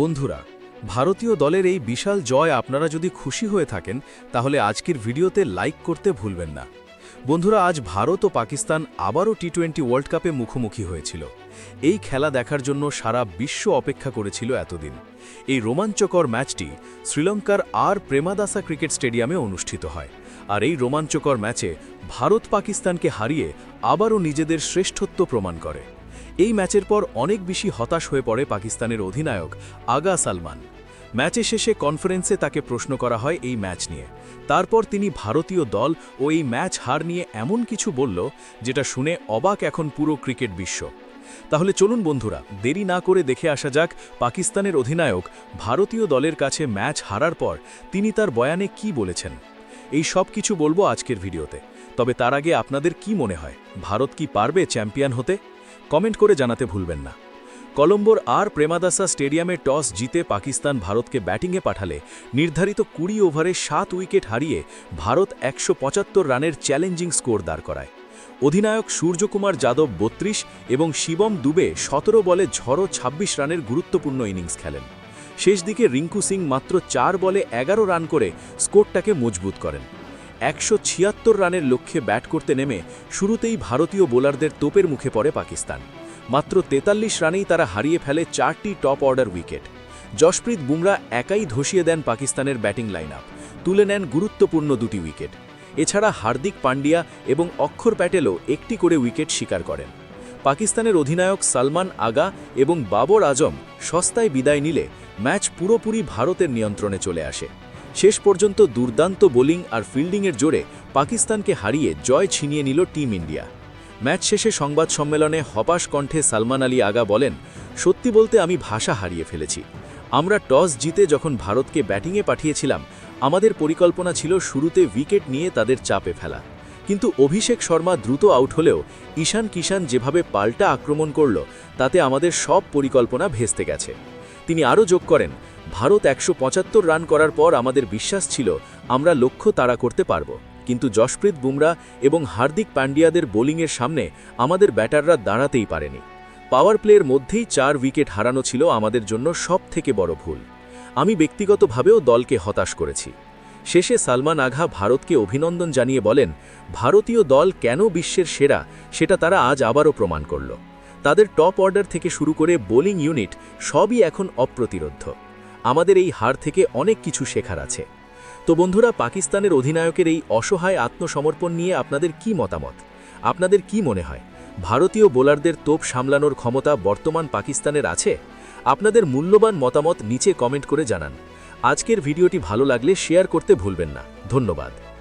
বন্ধুরা, ভারতীয় দলের এই বিশাল জয় আপনারা যদি খুশি হয়ে থাকেন, তাহলে আজকের ভিডিওতে লাইক করতে ভুলবেন না। বন্ধুরা, আজ ভারত ও পাকিস্তান আবারও টি টোয়েন্টি ওয়ার্ল্ড কাপে মুখোমুখি হয়েছিল। এই খেলা দেখার জন্য সারা বিশ্ব অপেক্ষা করেছিল এতদিন। এই রোমাঞ্চকর ম্যাচটি শ্রীলঙ্কার আর প্রেমাদাসা ক্রিকেট স্টেডিয়ামে অনুষ্ঠিত হয়। আর এই রোমাঞ্চকর ম্যাচে ভারত পাকিস্তানকে হারিয়ে আবারও নিজেদের শ্রেষ্ঠত্ব প্রমাণ করে। এই ম্যাচের পর অনেক বেশি হতাশ হয়ে পড়ে পাকিস্তানের অধিনায়ক আগা সালমান। ম্যাচে শেষে কনফারেন্সে তাকে প্রশ্ন করা হয় এই ম্যাচ নিয়ে। তারপর তিনি ভারতীয় দল ও এই ম্যাচ হার নিয়ে এমন কিছু বলল, যেটা শুনে অবাক এখন পুরো ক্রিকেট বিশ্ব। তাহলে চলুন বন্ধুরা, দেরি না করে দেখে আসা যাক পাকিস্তানের অধিনায়ক ভারতীয় দলের কাছে ম্যাচ হারার পর তিনি তার বয়ানে কি বলেছেন। এই সব কিছু বলব আজকের ভিডিওতে। তবে তার আগে আপনাদের কি মনে হয়, ভারত কি পারবে চ্যাম্পিয়ন হতে? কমেন্ট করে জানাতে ভুলবেন না। কলম্বোর আর প্রেমাদাসা স্টেডিয়ামে টস জিতে পাকিস্তান ভারতকে ব্যাটিংয়ে পাঠালে নির্ধারিত কুড়ি ওভারে সাত উইকেট হারিয়ে ভারত একশো পঁচাত্তর রানের চ্যালেঞ্জিং স্কোর দাঁড় করায়। অধিনায়ক সূর্যকুমার যাদব বত্রিশ এবং শিবম দুবে সতেরো বলে ঝড়ো ২৬ রানের গুরুত্বপূর্ণ ইনিংস খেলেন। শেষ দিকে রিঙ্কু সিং মাত্র চার বলে এগারো রান করে স্কোরটাকে মজবুত করেন। একশো ছিয়াত্তর রানের লক্ষ্যে ব্যাট করতে নেমে শুরুতেই ভারতীয় বোলারদের তোপের মুখে পড়ে পাকিস্তান। মাত্র তেতাল্লিশ রানেই তারা হারিয়ে ফেলে চারটি top order wicket. Jasprit Bumrah একাই ধসিয়ে দেন পাকিস্তানের ব্যাটিং লাইন আপ তুলে নেন গুরুত্বপূর্ণ দুটি উইকেট। এছাড়া হার্দিক পান্ডিয়া এবং অক্ষর প্যাটেলও একটি করে উইকেট শিকার করেন। পাকিস্তানের অধিনায়ক সালমান আগা এবং বাবর আজম সস্তায় বিদায় নিলে ম্যাচ পুরোপুরি ভারতের নিয়ন্ত্রণে চলে আসে। শেষ পর্যন্ত দুর্দান্ত বোলিং আর ফিল্ডিংয়ের জোরে পাকিস্তানকে হারিয়ে জয় ছিনিয়ে নিল টিম ইন্ডিয়া। ম্যাচ শেষে সংবাদ সম্মেলনে হপাশ কণ্ঠে সালমান আলী আগা বলেন, সত্যি বলতে আমি ভাষা হারিয়ে ফেলেছি। আমরা টস জিতে যখন ভারতকে ব্যাটিংয়ে পাঠিয়েছিলাম, আমাদের পরিকল্পনা ছিল শুরুতে উইকেট নিয়ে তাদের চাপে ফেলা। কিন্তু অভিষেক শর্মা দ্রুত আউট হলেও ঈশান কিষান যেভাবে পাল্টা আক্রমণ করল, তাতে আমাদের সব পরিকল্পনা ভেস্তে গেছে। তিনি আরও যোগ করেন ভারত একশো পঁচাত্তর রান করার পর আমাদের বিশ্বাস ছিল, আমরা লক্ষ্য তাড়া করতে পারব। কিন্তু যশপ্রীত বুমরা এবং হার্দিক পান্ডিয়াদের বোলিংয়ের সামনে আমাদের ব্যাটাররা দাঁড়াতেই পারেনি। পাওয়ার প্লের মধ্যেই চার উইকেট হারানো ছিল আমাদের জন্য সব থেকে বড় ভুল। আমি ব্যক্তিগতভাবেও দলকে হতাশ করেছি। শেষে সালমান আঘা ভারতকে অভিনন্দন জানিয়ে বলেন, ভারতীয় দল কেন বিশ্বের সেরা, সেটা তারা আজ আবারও প্রমাণ করল। তাদের টপ অর্ডার থেকে শুরু করে বোলিং ইউনিট সবই এখন অপ্রতিরোধ্য। আমাদের এই হার থেকে অনেক কিছু শেখার আছে। তো বন্ধুরা, পাকিস্তানের অধিনায়কের এই অসহায় আত্মসমর্পণ নিয়ে আপনাদের কি মতামত? আপনাদের কি মনে হয়? ভারতীয় বোলারদের তোপ সামলানোর ক্ষমতা বর্তমান পাকিস্তানের আছে? আপনাদের মূল্যবান মতামত নিচে কমেন্ট করে জানান। আজকের ভিডিওটি ভালো লাগলে শেয়ার করতে ভুলবেন না। ধন্যবাদ।